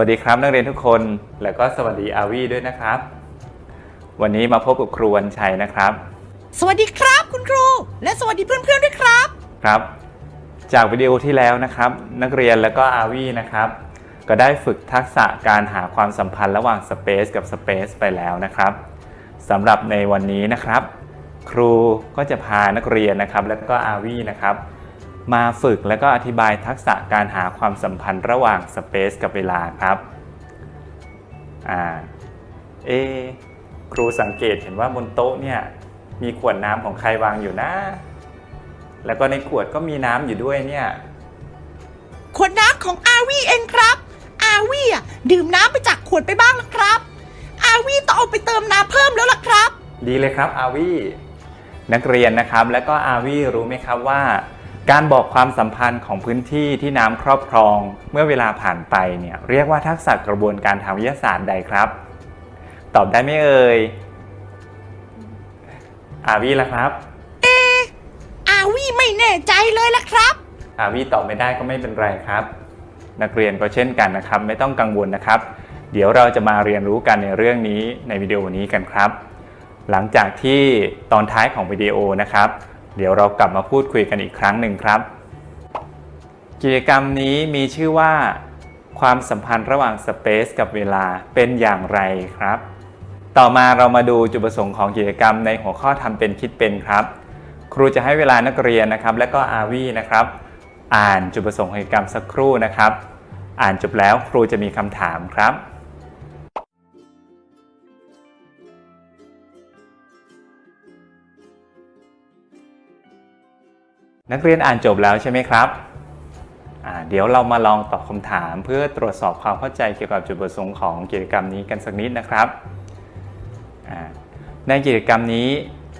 สวัสดีครับนักเรียนทุกคนและก็สวัสดีอาวีด้วยนะครับ วันนี้มาพบกับครูวันชัยนะครับ สวัสดีครับคุณครู และสวัสดีเพื่อนๆด้วยครับครับ จากวิดีโอที่แล้วนะครับ นักเรียนและก็อาวีนะครับ ก็ได้ฝึกทักษะการหาความสัมพันธ์ระหว่างสเปซกับสเปซไปแล้วนะครับสำหรับในวันนี้นะครับ ครูก็จะพานักเรียนนะครับ และก็อาวีนะครับ มาฝึกและก็อธิบายทักษะการหาความสัมพันธ์ระหว่างสเปซกับเวลาครับอ่าเอะครูสังเกตเห็นว่าบนโต๊ะเนี่ยมีขวดน้ำของใครวางอยู่นะ แล้วก็ในขวดก็มีน้ำอยู่ด้วยเนี่ย ขวดน้ำของอาวีเองครับ อาวีอะดื่มน้ำไปจากขวดไปบ้างแล้วครับ อาวีต้องเอาไปเติมน้ำเพิ่มแล้วล่ะครับ ดีเลยครับอาวีนักเรียนนะครับ และก็อาวีรู้ไหมครับว่า การบอกความสัมพันธ์ของพื้นที่ที่น้ำครอบครอง เมื่อเวลาผ่านไปเนี่ยเรียกว่าทักษะกระบวนการทางวิทยาศาสตร์ใดครับ ตอบได้ไหมเอ่ยอาวีล่ะครับอาวีไม่แน่ใจเลยล่ะครับ อาวีตอบไม่ได้ก็ไม่เป็นไรครับ นักเรียนก็เช่นกันนะครับ ไม่ต้องกังวลนะครับ เดี๋ยวเราจะมาเรียนรู้กันในเรื่องนี้ในวิดีโอนี้กันครับ หลังจากที่ตอนท้ายของวิดีโอนะครับ เดี๋ยวเรากลับมาพูดคุยกันอีกครั้งหนึ่งครับ กิจกรรมนี้มีชื่อว่า ความสัมพันธ์ระหว่างสเปซกับเวลาเป็นอย่างไรครับ ต่อมาเรามาดูจุดประสงค์ของกิจกรรมในหัวข้อทำเป็นคิดเป็นครับ ครูจะให้เวลานักเรียนนะครับ และก็อาวีนะครับ อ่านจุดประสงค์ของกิจกรรมสักครู่นะครับ อ่านจบแล้วครูจะมีคำถามครับ นักเรียนอ่านจบแล้วใช่ไหมครับอ่าเดี๋ยวเรามาลองตอบคำถามเพื่อตรวจสอบความเข้าใจเกี่ยวกับจุดประสงค์ของกิจกรรมนี้กันสักนิดนะครับอ่าในกิจกรรมนี้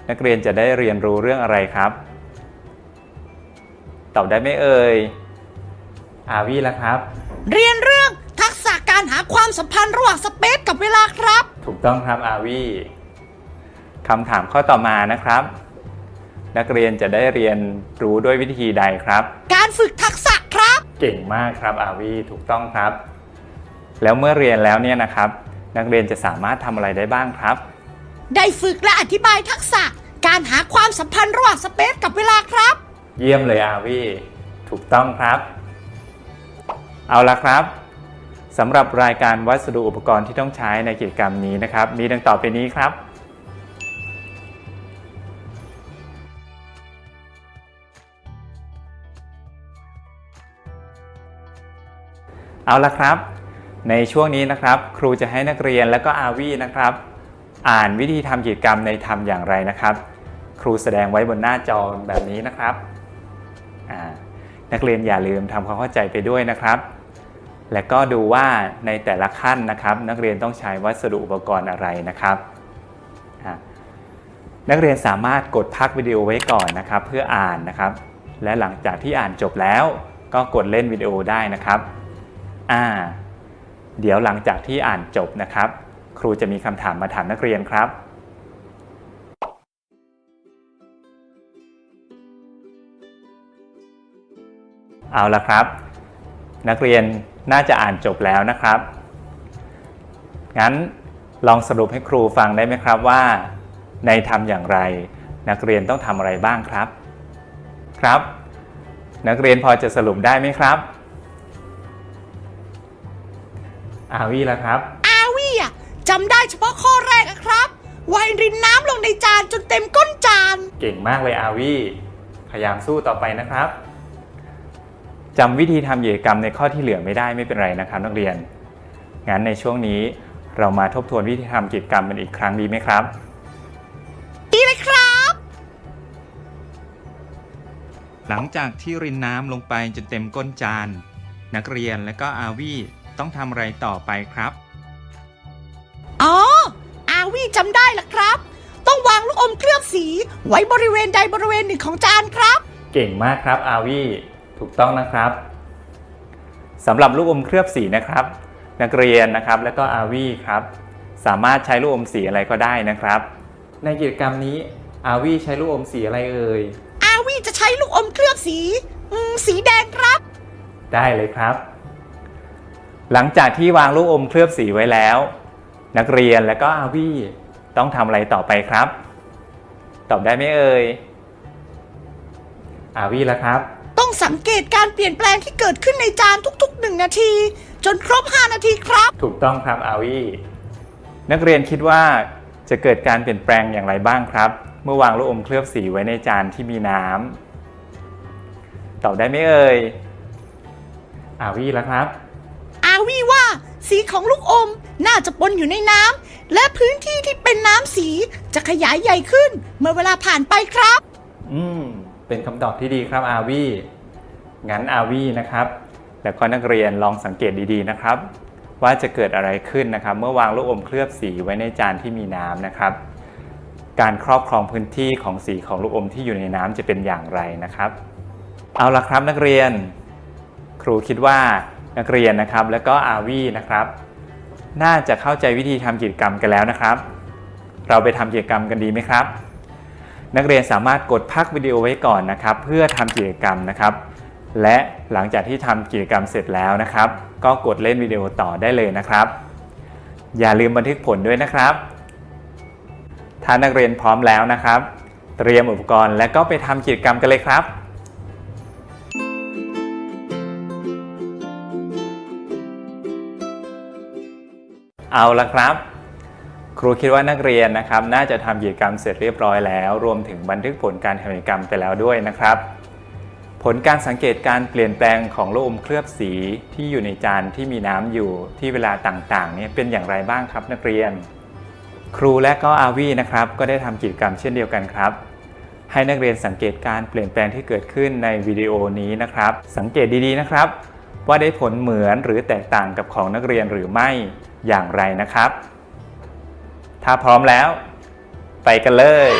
นักเรียนจะได้เรียนรู้เรื่องอะไรครับ ตอบได้ไหมเอ่ย อาวีละครับ เรียนเรื่องทักษะการหาความสัมพันธ์ระหว่างสเปซกับเวลาครับ ถูกต้องครับอาวีคำถามข้อต่อมานะครับ นักเรียนจะได้เรียนรู้ด้วยวิธีใดครับ การฝึกทักษะครับ เก่งมากครับอาวีถูกต้องครับ แล้วเมื่อเรียนแล้วเนี่ยนะครับ นักเรียนจะสามารถทำอะไรได้บ้างครับ ได้ฝึกและอธิบายทักษะ การหาความสัมพันธ์ระหว่างสเปซกับเวลาครับ เยี่ยมเลยอาวีถูกต้องครับ เอาละครับสำหรับรายการวัสดุอุปกรณ์ที่ต้องใช้ในกิจกรรมนี้นะครับ มีดังต่อไปนี้ครับ เอาละครับ ในช่วงนี้นะครับ ครูจะให้นักเรียนและก็อาวีนะครับ อ่านวิธีทำกิจกรรมในทำอย่างไรนะครับ ครูแสดงไว้บนหน้าจอแบบนี้นะครับนักเรียนอย่าลืมทำความเข้าใจไปด้วยนะครับ และก็ดูว่าในแต่ละขั้นนะครับ นักเรียนต้องใช้วัสดุอุปกรณ์อะไรนะครับ นักเรียนสามารถกดพักวิดีโอไว้ก่อนนะครับ เพื่ออ่านนะครับ และหลังจากที่อ่านจบแล้ว ก็กดเล่นวิดีโอได้นะครับ อ่า เดี๋ยวหลังจากที่อ่านจบนะครับ ครูจะมีคำถามมาถามนักเรียนครับ เอาละครับ นักเรียนน่าจะอ่านจบแล้วนะครับ งั้นลองสรุปให้ครูฟังได้ไหมครับว่า ในทำอย่างไร นักเรียนต้องทำอะไรบ้างครับ ครับ นักเรียนพอจะสรุปได้ไหมครับ อาวีละครับ อาวีอะจำได้เฉพาะข้อแรกอะครับวายรินน้ำลงในจานจนเต็มก้นจาน เก่งมากเลยอาวีพยายามสู้ต่อไปนะครับจำวิธีทำกิจกรรมในข้อที่เหลือไม่ได้ไม่เป็นไรนะครับนักเรียน งั้นในช่วงนี้เรามาทบทวนวิธีทำกิจกรรมกันอีกครั้งดีไหมครับ ดีเลยครับ หลังจากที่รินน้ำลงไปจนเต็มก้นจาน นักเรียนและก็อาวี ต้องทำอะไรต่อไปครับ อ๋อ อาวีจำได้ละครับ ต้องวางลูกอมเคลือบสีไว้บริเวณใดบริเวณหนึ่งของจานครับ เก่งมากครับอาวีถูกต้องนะครับสำหรับลูกอมเคลือบสีนะครับ นักเรียนนะครับและก็อาวีครับ สามารถใช้ลูกอมสีอะไรก็ได้นะครับ ในกิจกรรมนี้อาวีใช้ลูกอมสีอะไรเอ่ยอาวีจะใช้ลูกอมเคลือบสีอืมสีแดงครับ ได้เลยครับ หลังจากที่วางลูกอมเคลือบสีไว้แล้ว นักเรียนและก็อาวี่ต้องทำอะไรต่อไปครับ ตอบได้ไหมเอ่ยอาวี่ละครับ ต้องสังเกตการเปลี่ยนแปลงที่เกิดขึ้นในจานทุกๆหนึ่งนาที จนครบ 5 นาทีครับ ถูกต้องครับอาวี่นักเรียนคิดว่าจะเกิดการเปลี่ยนแปลงอย่างไรบ้างครับ เมื่อวางลูกอมเคลือบสีไว้ในจานที่มีน้ำตอบได้ไหมเอ่ยอาวี่ละครับอาวีว่า สีของลูกอมน่าจะปนอยู่ในน้ำและพื้นที่ที่เป็นน้ำสีจะขยายใหญ่ขึ้น เมื่อเวลาผ่านไปครับ อืม เป็นคำตอบที่ดีครับอาวีงั้นอาวีนะครับ แล้วก็นักเรียนลองสังเกตดีๆนะครับ ว่าจะเกิดอะไรขึ้นนะครับ เมื่อวางลูกอมเคลือบสีไว้ในจานที่มีน้ำนะครับ การครอบครองพื้นที่ของสีของลูกอมที่อยู่ในน้ำจะเป็นอย่างไรนะครับ เอาละครับนักเรียน ครูคิดว่า นักเรียนนะครับ แล้วก็อาวีนะครับ น่าจะเข้าใจวิธีทำกิจกรรมกันแล้วนะครับ เราไปทำกิจกรรมกันดีไหมครับ นักเรียนสามารถกดพักวิดีโอไว้ก่อนนะครับ เพื่อทำกิจกรรมนะครับ และหลังจากที่ทำกิจกรรมเสร็จแล้วนะครับ ก็กดเล่นวิดีโอต่อได้เลยนะครับ อย่าลืมบันทึกผลด้วยนะครับ ถ้านักเรียนพร้อมแล้วนะครับ เตรียมอุปกรณ์และก็ไปทำกิจกรรมกันเลยครับ เอาละครับ ครูคิดว่านักเรียนนะครับ น่าจะทำกิจกรรมเสร็จเรียบร้อยแล้ว รวมถึงบันทึกผลการทำกิจกรรมไปแล้วด้วยนะครับ ผลการสังเกตการเปลี่ยนแปลงของโลูกอมเคลือบสีที่อยู่ในจานที่มีน้ำอยู่ที่เวลาต่างๆเนี่ยเป็นอย่างไรบ้างครับนักเรียน ครูและก็อาวีนะครับ ก็ได้ทำกิจกรรมเช่นเดียวกันครับให้นักเรียนสังเกตการเปลี่ยนแปลงที่เกิดขึ้นในวิดีโอนี้นะครับ สังเกตดีๆนะครับ ว่าได้ผลเหมือนหรือแตกต่างกับของนักเรียนหรือไม่ อย่างไรนะครับ ถ้าพร้อมแล้ว ไปกันเลย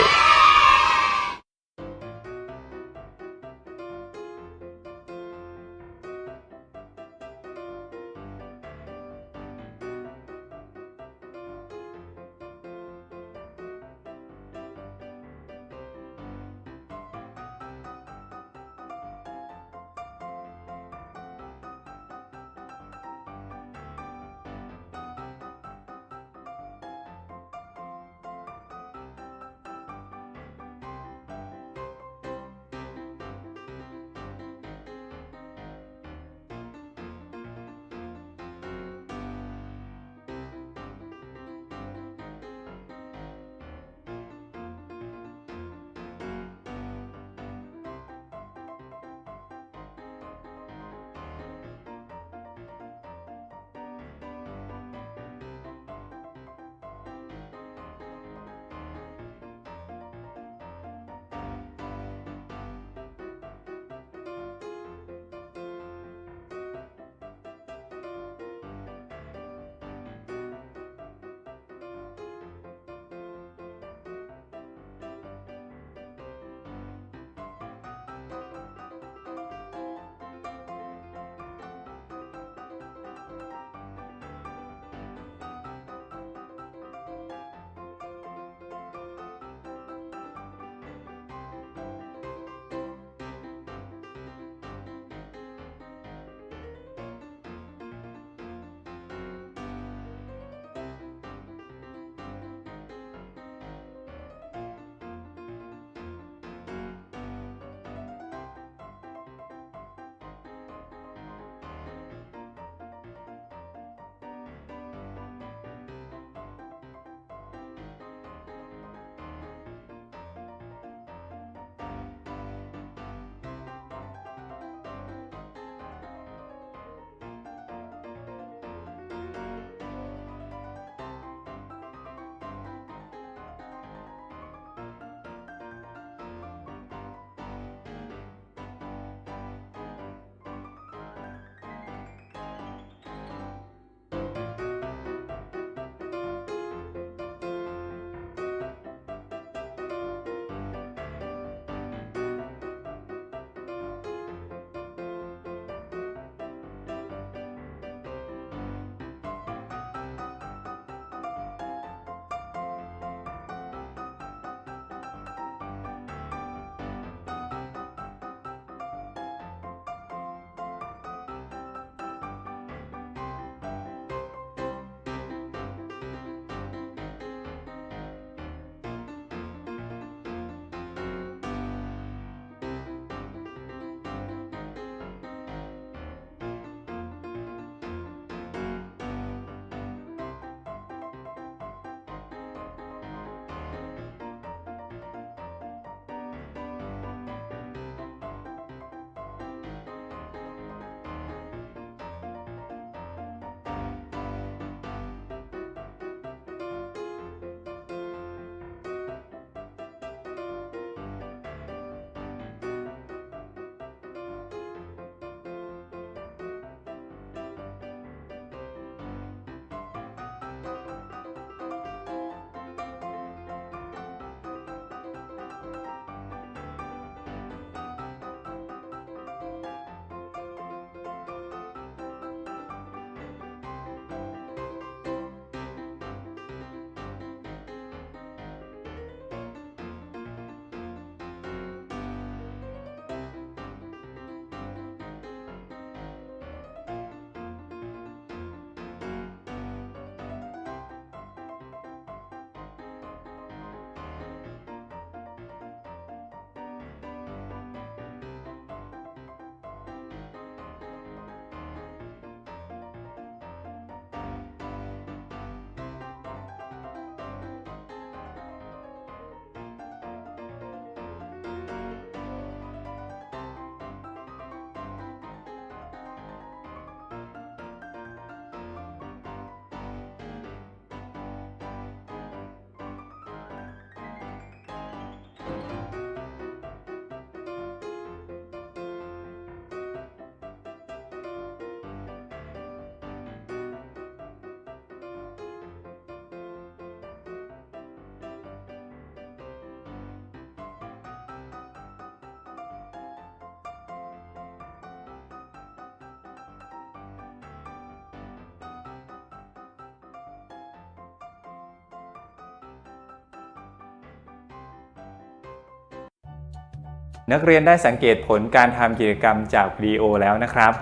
นักเรียนได้สังเกตผลการทำกิจกรรมจากวิดีโอแล้วนะครับ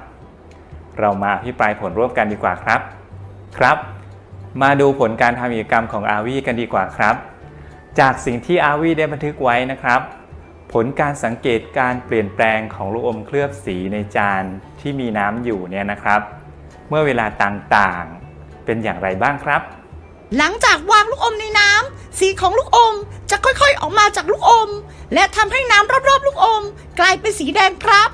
เรามาอภิปรายผลร่วมกันดีกว่าครับ ครับ มาดูผลการทำกิจกรรมของอาวีกันดีกว่าครับ จากสิ่งที่อาวีได้บันทึกไว้นะครับ ผลการสังเกตการเปลี่ยนแปลงของลูกอมเคลือบสีในจานที่มีน้ำอยู่เนี่ยนะครับ เมื่อเวลาต่างๆ เป็นอย่างไรบ้างครับ หลังจากวางลูกอมในน้ำสีของลูกอมจะค่อยๆออกมาจากลูกอม และทำให้น้ำรอบๆลูกอม กลายเป็นสีแดงครับ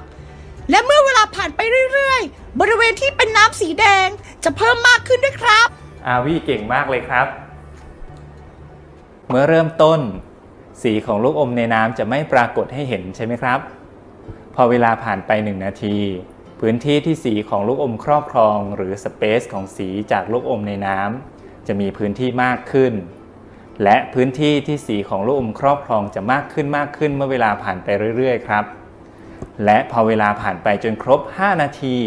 และเมื่อเวลาผ่านไปเรื่อยๆ บริเวณที่เป็นน้ำสีแดงจะเพิ่มมากขึ้นด้วยครับ อาวี่เก่งมากเลยครับ เมื่อเริ่มต้น สีของลูกอมในน้ำจะไม่ปรากฏให้เห็นใช่ไหมครับ พอเวลาผ่านไป1นาที พื้นที่ที่สีของลูกอมครอบครอง หรือสเปซของสีจากลูกอมในน้ำ จะมีพื้นที่มากขึ้น และพื้นที่ที่สีของลูกอมครอบครองจะมากขึ้นมากขึ้นเมื่อเวลาผ่านไปเรื่อยๆ ครับ และพอเวลาผ่านไปจนครบ 5 นาที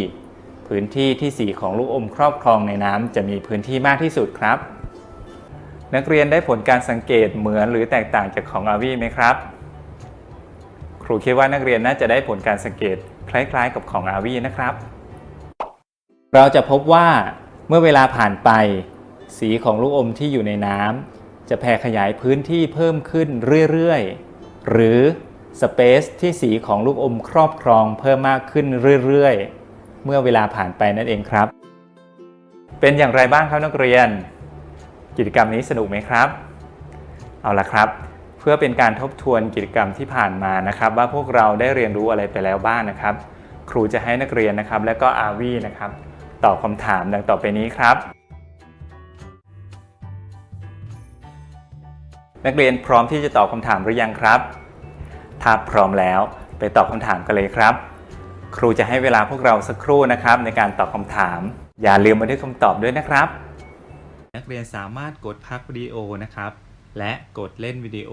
พื้นที่ที่สีของลูกอมครอบครองในน้ำจะมีพื้นที่มากที่สุดครับ นักเรียนได้ผลการสังเกตเหมือนหรือแตกต่างจากของอาวีไหมครับ ครูคิดว่านักเรียนน่าจะได้ผลการสังเกตคล้ายๆ กับของอาวีนะครับ เราจะพบว่าเมื่อเวลาผ่านไป สีของลูกอมที่อยู่ในน้ำจะแผ่ขยายพื้นที่เพิ่มขึ้นเรื่อยๆ หรือสเปซที่สีของลูกอมครอบครองเพิ่มมากขึ้นเรื่อยๆ เมื่อเวลาผ่านไปนั่นเองครับ เป็นอย่างไรบ้างครับนักเรียน กิจกรรมนี้สนุกไหมครับ เอาละครับ เพื่อเป็นการทบทวนกิจกรรมที่ผ่านมานะครับ ว่าพวกเราได้เรียนรู้อะไรไปแล้วบ้างนะครับ ครูจะให้นักเรียนนะครับ และก็อาวีนะครับตอบคำถามดังต่อไปนี้ครับ นักเรียนพร้อมที่จะตอบคำถามหรือยังครับ ถ้าพร้อมแล้วไปตอบคำถามกันเลยครับ ครูจะให้เวลาพวกเราสักครู่นะครับ ในการตอบคำถาม อย่าลืมบันทึกคำตอบด้วยนะครับ นักเรียนสามารถกดพักวิดีโอนะครับ และกดเล่นวิดีโอ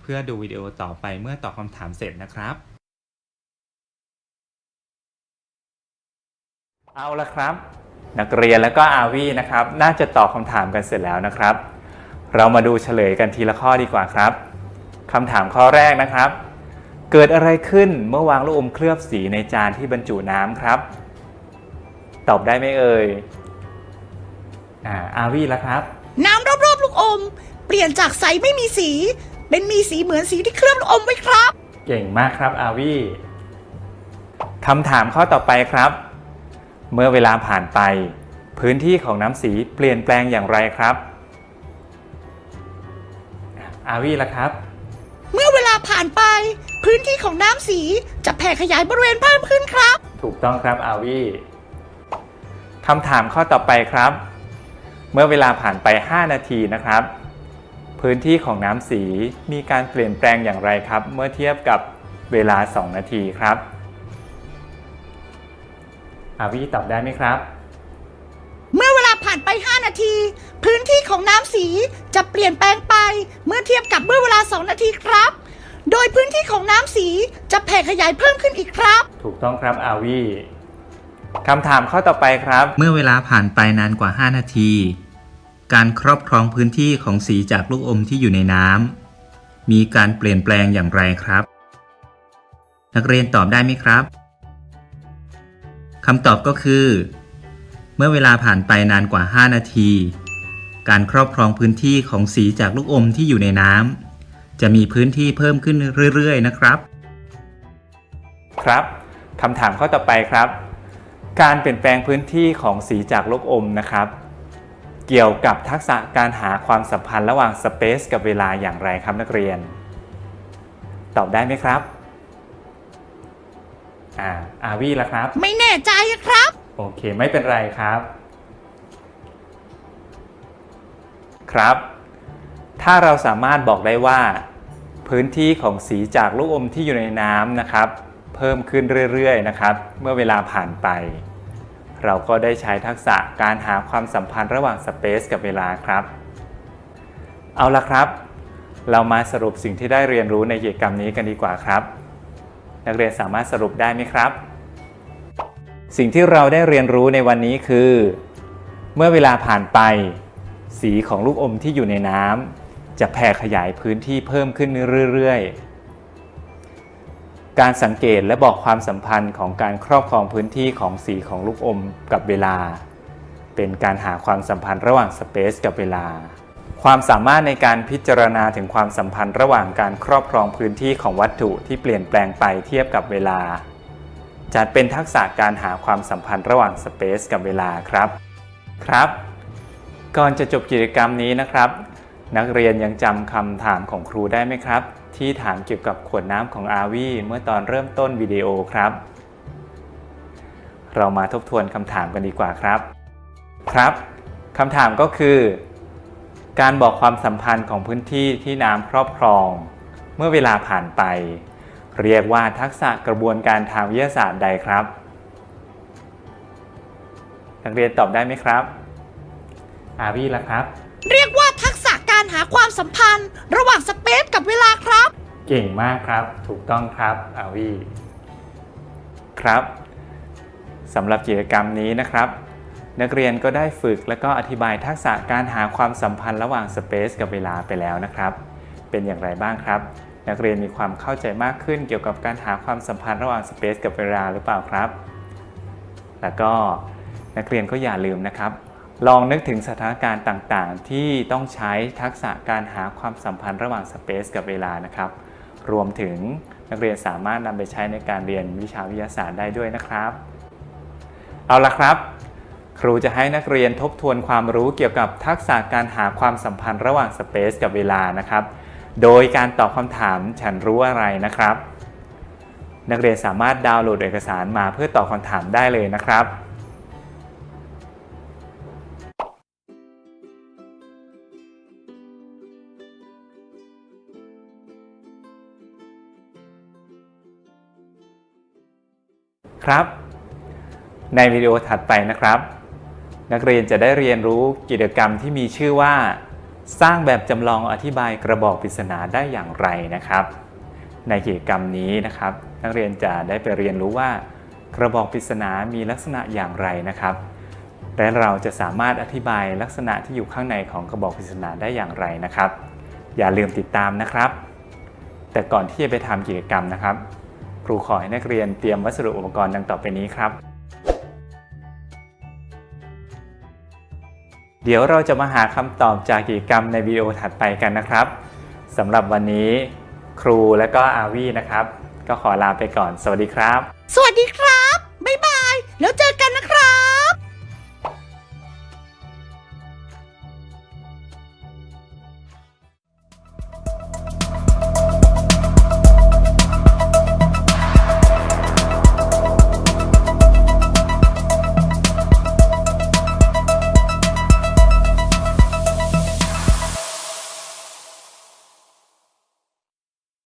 เพื่อดูวิดีโอต่อไปเมื่อตอบคำถามเสร็จนะครับ เอาละครับ นักเรียนและก็อาวีนะครับ น่าจะตอบคำถามกันเสร็จแล้วนะครับ เรามาดูเฉลยกันทีละข้อดีกว่าครับคำถามข้อแรกนะครับ เกิดอะไรขึ้นเมื่อวางลูกอมเคลือบสีในจานที่บรรจุน้ำครับ ตอบได้ไหมเอ่ยอ่าอาวีแล้วครับ น้ำรอบๆลูกอม เปลี่ยนจากใสไม่มีสี เป็นมีสีเหมือนสีที่เคลือบลูกอมไว้ครับ เก่งมากครับอาวีคำถามข้อต่อไปครับ เมื่อเวลาผ่านไป พื้นที่ของน้ำสีเปลี่ยนแปลงอย่างไรครับ อาวีล่ะครับ เมื่อเวลาผ่านไป พื้นที่ของน้ำสีจะแผ่ขยายบริเวณเพิ่มขึ้นครับ ถูกต้องครับอาวีคำถามข้อต่อไปครับ เมื่อเวลาผ่านไป 5 นาทีนะครับ พื้นที่ของน้ำสีมีการเปลี่ยนแปลงอย่างไรครับ เมื่อเทียบกับเวลา 2 นาทีครับอาวีตอบได้ไหมครับเมื่อเวลา ผ่านไป 5 นาที พื้นที่ของน้ำสีจะเปลี่ยนแปลงไปเมื่อเทียบกับเมื่อเวลา 2 นาทีครับ โดยพื้นที่ของน้ำสีจะแผ่ขยายเพิ่มขึ้นอีกครับ ถูกต้องครับอาวีคำถามข้อต่อไปครับ เมื่อเวลาผ่านไปนานกว่า 5 นาที การครอบครองพื้นที่ของสีจากลูกอมที่อยู่ในน้ำมีการเปลี่ยนแปลงอย่างไรครับ นักเรียนตอบได้ไหมครับคำตอบก็คือ มื่อเวลาผ่านไปนานกว่า 5 นาที การครอบครองพื้นที่ของสีจากลูกอมที่อยู่ในน้ำจะมีพื้นที่เพิ่มขึ้นเรื่อย ๆ นะครับ ครับคำถามข้อต่อไปครับ การเปลี่ยนแปลงพื้นที่ของสีจากลูกอมนะครับ เกี่ยวกับทักษะการหาความสัมพันธ์ระหว่างสเปซกับเวลาอย่างไรครับนักเรียน ตอบได้ไหมครับ อ่าอาวีละครับ ไม่แน่ใจอะครับ โอเคไม่เป็นไรครับ ครับ ถ้าเราสามารถบอกได้ว่า พื้นที่ของสีจากลูกอมที่อยู่ในน้ำนะครับ เพิ่มขึ้นเรื่อยๆนะครับ เมื่อเวลาผ่านไป เราก็ได้ใช้ทักษะการหาความสัมพันธ์ระหว่างสเปซกับเวลาครับ เอาละครับ เรามาสรุปสิ่งที่ได้เรียนรู้ในกิจกรรมนี้กันดีกว่าครับ นักเรียนสามารถสรุปได้ไหมครับ สิ่งที่เราได้เรียนรู้ในวันนี้คือ เมื่อเวลาผ่านไป สีของลูกอมที่อยู่ในน้ำจะแผ่ขยายพื้นที่เพิ่มขึ้นเรื่อยๆ การสังเกตและบอกความสัมพันธ์ของการครอบครองพื้นที่ของสีของลูกอมกับเวลา เป็นการหาความสัมพันธ์ระหว่างสเปซกับเวลา ความสามารถในการพิจารณาถึงความสัมพันธ์ระหว่างการครอบครองพื้นที่ของวัตถุที่เปลี่ยนแปลงไปเทียบกับเวลา จัดเป็นทักษะการหาความสัมพันธ์ระหว่างสเปซกับเวลาครับ ครับ ก่อนจะจบกิจกรรมนี้นะครับ นักเรียนยังจำคำถามของครูได้ไหมครับ ที่ถามเกี่ยวกับขวดน้ำของอาวีเมื่อตอนเริ่มต้นวิดีโอครับ เรามาทบทวนคำถามกันดีกว่าครับ ครับคำถามก็คือ การบอกความสัมพันธ์ของพื้นที่ที่น้ำครอบครอง เมื่อเวลาผ่านไป เรียกว่าทักษะกระบวนการทางวิทยาศาสตร์ใดครับ นักเรียนตอบได้ไหมครับอาวีล่ะครับ เรียกว่าทักษะการหาความสัมพันธ์ ระหว่างสเปซกับเวลาครับ เก่งมากครับ ถูกต้องครับอาวีครับสำหรับกิจกรรมนี้นะครับ นักเรียนก็ได้ฝึกและก็อธิบายทักษะการหาความสัมพันธ์ระหว่างสเปซกับเวลาไปแล้วนะครับ เป็นอย่างไรบ้างครับ นักเรียนมีความเข้าใจมากขึ้นเกี่ยวกับการหาความสัมพันธ์ระหว่างสเปซกับเวลาหรือเปล่าครับ แล้วก็นักเรียนก็อย่าลืมนะครับ ลองนึกถึงสถานการณ์ต่างๆ ที่ต้องใช้ทักษะการหาความสัมพันธ์ระหว่างสเปซกับเวลานะครับ รวมถึงนักเรียนสามารถนำไปใช้ในการเรียนวิชาวิทยาศาสตร์ได้ด้วยนะครับ เอาละครับ ครูจะให้นักเรียนทบทวนความรู้เกี่ยวกับทักษะการหาความสัมพันธ์ระหว่างสเปซกับเวลานะครับ โดยการตอบคำถามฉันรู้อะไรนะครับ นักเรียนสามารถดาวน์โหลดเอกสารมาเพื่อตอบคำถามได้เลยนะครับ ครับ ในวิดีโอถัดไปนะครับ นักเรียนจะได้เรียนรู้กิจกรรมที่มีชื่อว่า สร้างแบบจำลองอธิบายกระบอกปริศนาได้อย่างไรนะครับ ในกิจกรรมนี้นะครับ นักเรียนจะได้ไปเรียนรู้ว่า กระบอกปริศนามีลักษณะอย่างไรนะครับ และเราจะสามารถอธิบายลักษณะที่อยู่ข้างในของกระบอกปริศนาได้อย่างไรนะครับ อย่าลืมติดตามนะครับ แต่ก่อนที่จะไปทำกิจกรรมนะครับ ครูขอให้นักเรียนเตรียมวัสดุอุปกรณ์ดังต่อไปนี้ครับ เดี๋ยวเราจะมาหาคำตอบจากกิจกรรมในวิดีโอถัดไปกันนะครับสำหรับวันนี้ครูและก็อาวีนะครับ ก็ขอลาไปก่อน สวัสดีครับ